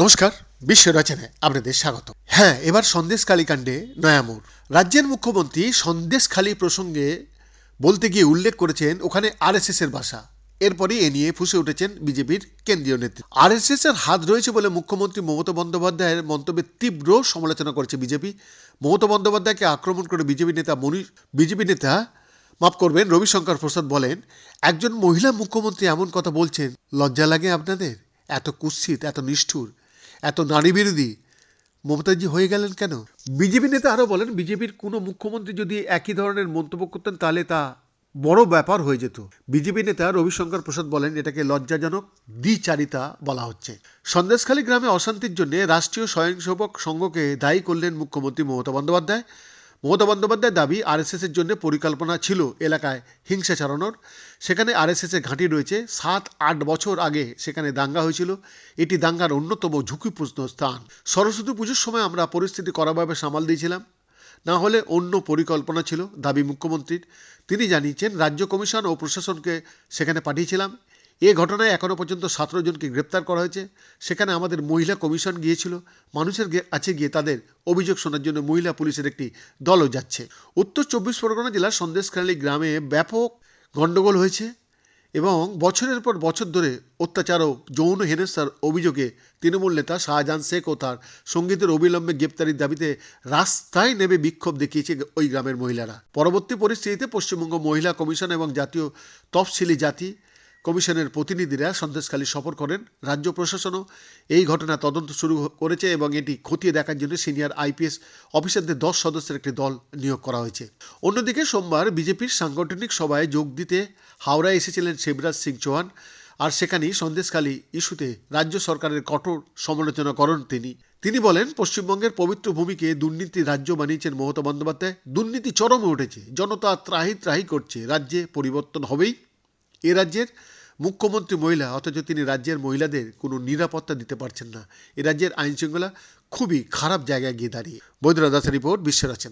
নমস্কার, বিশ্ব রচনায় আপনাদের স্বাগত। হ্যাঁ এবার সন্দেশখালী কাণ্ডে নয়ামুর। রাজ্যের মুখ্যমন্ত্রী সন্দেশখালী প্রসঙ্গে বলতে গিয়ে উল্লেখ করেছেন, ওখানে আরএসএস এর বাসা। এরপরই এ নিয়ে ফুসে উঠেছেন বিজেপির কেন্দ্রীয় নেতৃত্ব আরএসএস এর হাত রয়েছে বলে মুখ্যমন্ত্রী মমতা বন্দ্যোপাধ্যায়ের মন্তব্যের তীব্র সমালোচনা করেছে বিজেপি। মমতা বন্দ্যোপাধ্যায়কে আক্রমণ করে বিজেপি নেতা মনি বিজেপি নেতা মাফ করবেন, রবিশঙ্কর প্রসাদ বলেন, একজন মহিলা মুখ্যমন্ত্রী এমন কথা বলছেন, লজ্জা লাগে আপনাদের? এত কুৎসিত, এত নিষ্ঠুর, এত নারী বিরোধী মমতাজি হয়ে গেলেন কেন? বিজেপি নেতা আরও বলেন, বিজেপির কোনো মুখ্যমন্ত্রী যদি একই ধরনের মন্তব্য করতেন, তাহলে তা বড় ব্যাপার হয়ে যেত। বিজেপি নেতা রবিশঙ্কর প্রসাদ বলেন, এটাকে লজ্জাজনক দ্বিচারিতা বলা হচ্ছে। সন্দেশখালী গ্রামে অশান্তির জন্য রাষ্ট্রীয় স্বয়ংসেবক সংঘকে দায়ী করলেন মুখ্যমন্ত্রী মমতা বন্দ্যোপাধ্যায়। মমতা বন্দ্যোপাধ্যায়ের দাবি আরএসএস এর জন্য পরিকল্পনা ছিল এলাকায় হিংসা চালানোর সেখানে আরএসএস এর ঘাঁটি রয়েছে। সাত, আট বছর আগে সেখানে দাঙ্গা হয়েছিল। এটি দাঙ্গার অন্যতম ঝুঁকিপূর্ণ স্থান। সরস্বতী পুজোর সময় আমরা পরিস্থিতি কড়াভাবে সামাল দিয়েছিলাম। না হলে অন্য পরিকল্পনা ছিল, দাবি মুখ্যমন্ত্রীর। তিনি জানিয়েছেন, রাজ্য কমিশন ও প্রশাসনকে সেখানে পাঠিয়েছিলাম। এ ঘটনায় এখনও পর্যন্ত সতেরো জনকে গ্রেপ্তার করা হয়েছে। সেখানে আমাদের মহিলা কমিশন গিয়েছিল। মানুষের কাছে গিয়ে তাদের অভিযোগ শোনার জন্য মহিলা পুলিশের একটি দলও যাচ্ছে। উত্তর চব্বিশ পরগনা জেলার সন্দেশখালী গ্রামে ব্যাপক গণ্ডগোল হয়েছে এবং বছরের পর বছর ধরে অত্যাচার ও যৌন হেনস্থার অভিযোগে তৃণমূল নেতা শাহজাহান শেখ ও তার সঙ্গীতের অবিলম্বে গ্রেপ্তারির দাবিতে রাস্তায় নেমে বিক্ষোভ দেখিয়েছে ওই গ্রামের মহিলারা। পরবর্তী পরিস্থিতিতে পশ্চিমবঙ্গ মহিলা কমিশন এবং জাতীয় তফসিলি জাতি কমিশনের প্রতিনিধিরা সন্দেশখালী সফর করেন। রাজ্য প্রশাসনও এই ঘটনা তদন্ত শুরু করেছে এবং এটি খতিয়ে দেখার জন্য সিনিয়র আইপিএস অফিসারদের দশ সদস্যের একটি দল নিয়োগ করা হয়েছে। অন্যদিকে সোমবার বিজেপির সাংগঠনিক সভায় যোগ দিতে হাওড়ায় এসেছিলেন শিবরাজ সিং চৌহান আর সেখানেই সন্দেশখালী ইস্যুতে রাজ্য সরকারের কঠোর সমালোচনা করেন তিনি। তিনি বলেন, পশ্চিমবঙ্গের পবিত্র ভূমিকে দুর্নীতি রাজ্য বানিয়েছেন মমতা বন্দ্যোপাধ্যায়। দুর্নীতি চরমে উঠেছে। জনতা ত্রাহি ত্রাহি করছে। রাজ্যে পরিবর্তন হবেই। এ রাজ্যের মুখ্যমন্ত্রী মহিলা, অথচ তিনি রাজ্যের মহিলাদের কোনো নিরাপত্তা দিতে পারছেন না। এ রাজ্যের আইনশৃঙ্খলা খুবই খারাপ জায়গায় গিয়ে দাঁড়িয়ে। বৈদ্যনাথ দাসের রিপোর্ট, বিশ্ব রচনা।